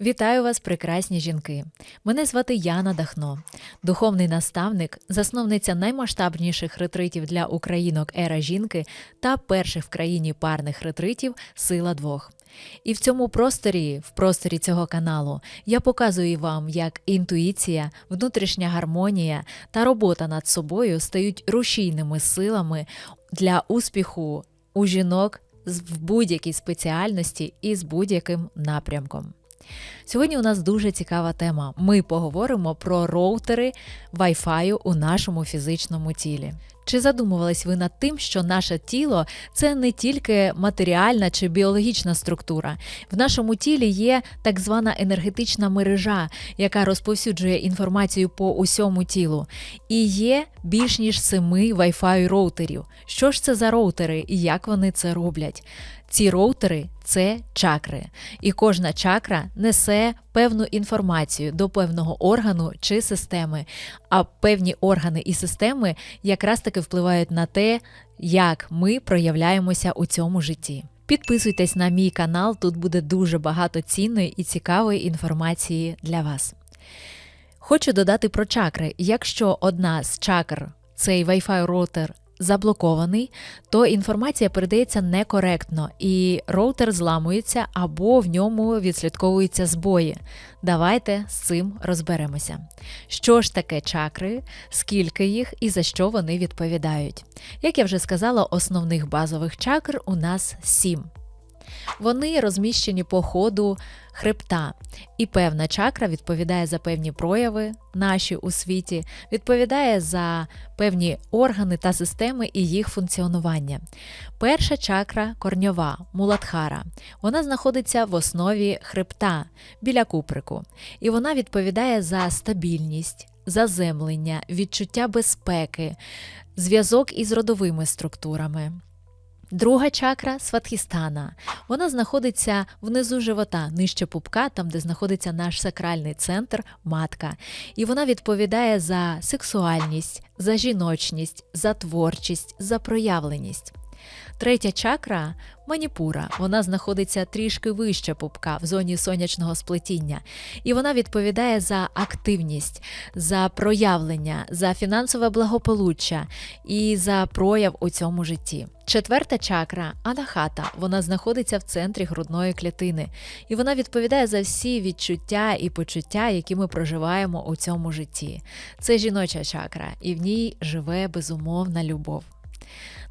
Вітаю вас, прекрасні жінки! Мене звати Яна Дахно, духовний наставник, засновниця наймасштабніших ретритів для українок Ера жінки та перших в країні парних ретритів Сила двох. І в цьому просторі, в просторі цього каналу, я показую вам, як інтуїція, внутрішня гармонія та робота над собою стають рушійними силами для успіху у жінок в будь-якій спеціальності і з будь-яким напрямком. Сьогодні у нас дуже цікава тема. Ми поговоримо про роутери Wi-Fi у нашому фізичному тілі. Чи задумувались ви над тим, що наше тіло це не тільки матеріальна чи біологічна структура? В нашому тілі є так звана енергетична мережа, яка розповсюджує інформацію по усьому тілу. І є більш ніж семи Wi-Fi роутерів. Що ж це за роутери і як вони це роблять? Ці роутери це чакри, і кожна чакра несе певну інформацію до певного органу чи системи. А певні органи і системи якраз таки впливають на те, як ми проявляємося у цьому житті. Підписуйтесь на мій канал, тут буде дуже багато цінної і цікавої інформації для вас. Хочу додати про чакри. Якщо одна з чакр, цей Wi-Fi роутер, заблокований, то інформація передається некоректно, і роутер зламується або в ньому відслідковуються збої. Давайте з цим розберемося. Що ж таке чакри, скільки їх і за що вони відповідають? Як я вже сказала, основних базових чакр у нас сім. Вони розміщені по ходу хребта, і певна чакра відповідає за певні прояви наші у світі, відповідає за певні органи та системи і їх функціонування. Перша чакра корньова, муладхара. Вона знаходиться в основі хребта біля куприку, і вона відповідає за стабільність, заземлення, відчуття безпеки, зв'язок із родовими структурами. Друга чакра сватхістана. Вона знаходиться внизу живота, нижче пупка, там, де знаходиться наш сакральний центр, матка. І вона відповідає за сексуальність, за жіночність, за творчість, за проявленість. Третя чакра маніпура. Вона знаходиться трішки вище пупка в зоні сонячного сплетіння, і вона відповідає за активність, за проявлення, за фінансове благополуччя і за прояв у цьому житті. Четверта чакра анахата. Вона знаходиться в центрі грудної клітини, і вона відповідає за всі відчуття і почуття, які ми проживаємо у цьому житті. Це жіноча чакра, і в ній живе безумовна любов.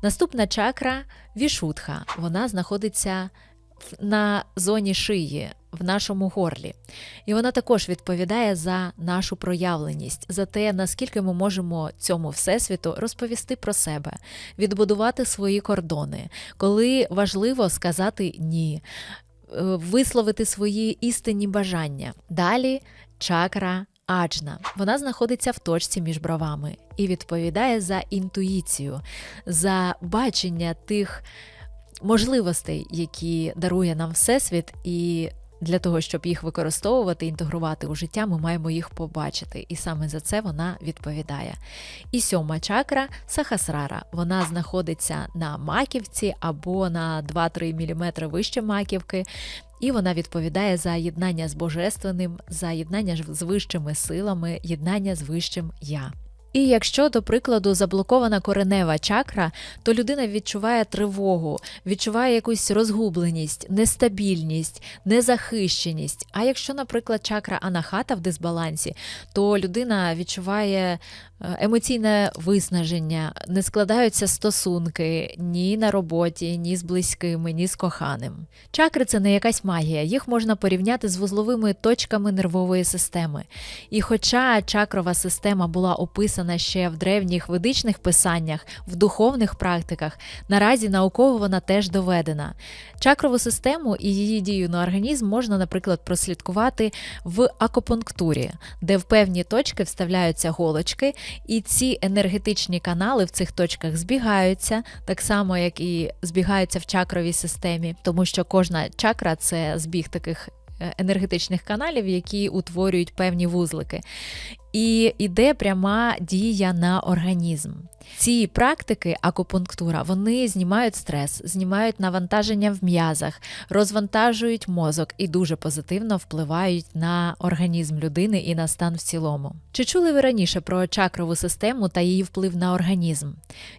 Наступна чакра вішутха. Вона знаходиться на зоні шиї, в нашому горлі. І вона також відповідає за нашу проявленість, за те, наскільки ми можемо цьому всесвіту розповісти про себе, відбудувати свої кордони, коли важливо сказати ні, е, висловити свої істинні бажання. Далі чакра Аджна. Вона знаходиться в точці між бровами і відповідає за інтуїцію, за бачення тих можливостей, які дарує нам Всесвіт, і для того, щоб їх використовувати, інтегрувати у життя, ми маємо їх побачити. І саме за це вона відповідає. І сьома чакра сахасрара. Вона знаходиться на маківці або на 2-3 мм вище маківки. І вона відповідає за єднання з божественним, за єднання з вищими силами, єднання з вищим я. І якщо, до прикладу, заблокована коренева чакра, то людина відчуває тривогу, відчуває якусь розгубленість, нестабільність, незахищеність. А якщо, наприклад, чакра анахата в дисбалансі, то людина відчуває емоційне виснаження, не складаються стосунки ні на роботі, ні з близькими, ні з коханим. Чакри це не якась магія, їх можна порівняти з вузловими точками нервової системи. І хоча чакрова система була описана ще в древніх ведичних писаннях, в духовних практиках, наразі науково вона теж доведена. Чакрову систему і її дію на організм можна, наприклад, прослідкувати в акупунктурі, де в певні точки вставляються голочки, і ці енергетичні канали в цих точках збігаються, так само як і збігаються в чакровій системі, тому що кожна чакра це збіг таких е, енергетичних каналів, які утворюють певні вузлики. І йде пряма дія на організм. Ці практики акупунктура вони знімають стрес, знімають навантаження в м'язах, розвантажують мозок і дуже позитивно впливають на організм людини і на стан в цілому. Чи чули ви раніше про чакрову систему та її вплив на організм?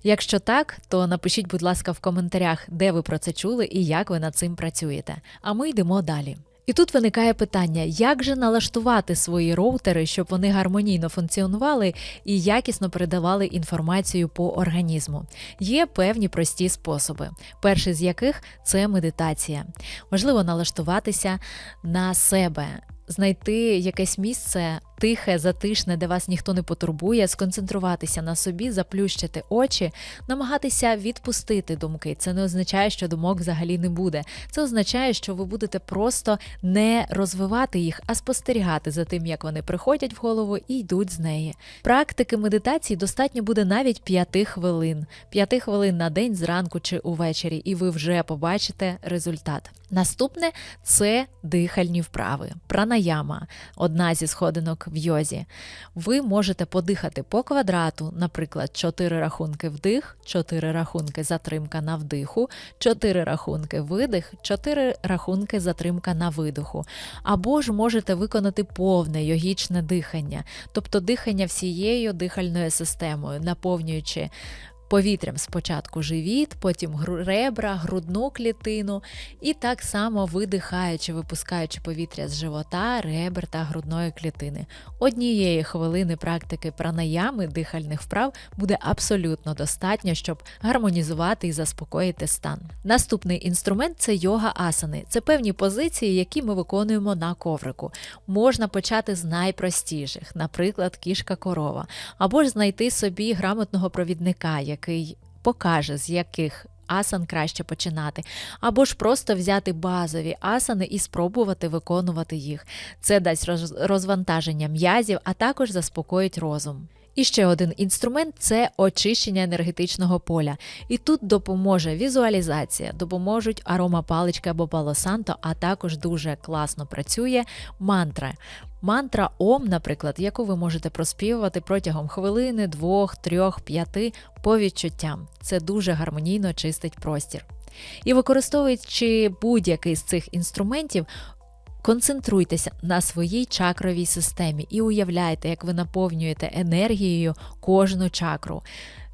Якщо так, то напишіть, будь ласка, в коментарях, де ви про це чули і як ви над цим працюєте. А ми йдемо далі. І тут виникає питання, як же налаштувати свої роутери, щоб вони гармонійно функціонували і якісно передавали інформацію по організму. Є певні прості способи. Перший з яких це медитація. Можливо, налаштуватися на себе. Знайти якесь місце тихе, затишне, де вас ніхто не потурбує, сконцентруватися на собі, заплющити очі, намагатися відпустити думки. Це не означає, що думок взагалі не буде. Це означає, що ви будете просто не розвивати їх, а спостерігати за тим, як вони приходять в голову і йдуть з неї. Практики медитації достатньо буде навіть 5 хвилин, 5 хвилин на день зранку чи увечері, і ви вже побачите результат. Наступне це дихальні вправи, пранаяма, одна зі сходинок в йозі. Ви можете подихати по квадрату, наприклад, 4 рахунки вдих, 4 рахунки затримка на вдиху, 4 рахунки видих, 4 рахунки затримка на видиху. Або ж можете виконати повне йогічне дихання, тобто дихання всією дихальною системою, наповнюючи повітрям спочатку живіт, потім ребра, грудну клітину, і так само видихаючи, випускаючи повітря з живота, ребер та грудної клітини. Однієї хвилини практики пранаями дихальних вправ буде абсолютно достатньо, щоб гармонізувати і заспокоїти стан. Наступний інструмент це йога асани. Це певні позиції, які ми виконуємо на коврику. Можна почати з найпростіших, наприклад, кішка корова, або ж знайти собі грамотного провідника який покаже, з яких асан краще починати, або ж просто взяти базові асани і спробувати виконувати їх. Це дасть розвантаження м'язів, а також заспокоїть розум. І ще один інструмент це очищення енергетичного поля. І тут допоможе візуалізація, допоможуть аромапалички або балосанто, а також дуже класно працює мантра. Мантра Ом, наприклад, яку ви можете проспівувати протягом хвилини, двох, трьох, п'яти по відчуттям. Це дуже гармонійно чистить простір. І використовуючи будь-який з цих інструментів, концентруйтеся на своїй чакровій системі і уявляйте, як ви наповнюєте енергією кожну чакру.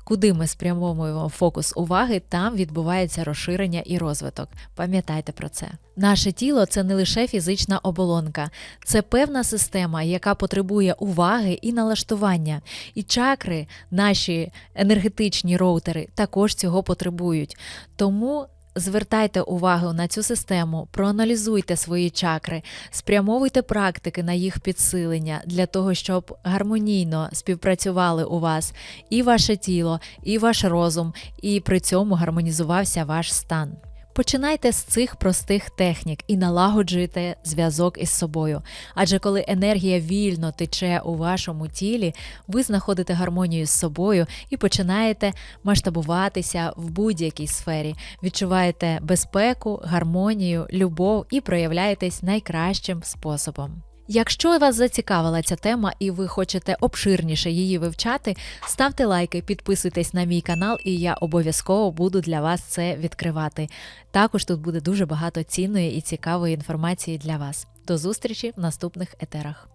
Куди ми спрямовуємо фокус уваги, там відбувається розширення і розвиток. Пам'ятайте про це. Наше тіло це не лише фізична оболонка, це певна система, яка потребує уваги і налаштування. І чакри, наші енергетичні роутери, також цього потребують. Тому Звертайте увагу на цю систему, проаналізуйте свої чакри, спрямовуйте практики на їх підсилення для того, щоб гармонійно співпрацювали у вас і ваше тіло, і ваш розум, і при цьому гармонізувався ваш стан. Починайте з цих простих технік і налагоджуйте зв'язок із собою. Адже коли енергія вільно тече у вашому тілі, ви знаходите гармонію з собою і починаєте масштабуватися в будь-якій сфері, відчуваєте безпеку, гармонію, любов і проявляєтесь найкращим способом. Якщо вас зацікавила ця тема і ви хочете обширніше її вивчати, ставте лайки, підписуйтесь на мій канал, і я обов'язково буду для вас це відкривати. Також тут буде дуже багато цінної і цікавої інформації для вас. До зустрічі в наступних етерах.